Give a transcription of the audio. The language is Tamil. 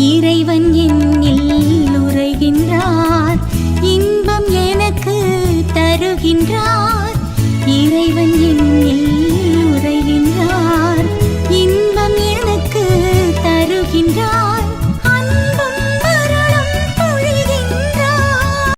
இறைவன் என்னில் உரைகின்றார். இன்பம் எனக்கு தருகின்றார். இறைவன்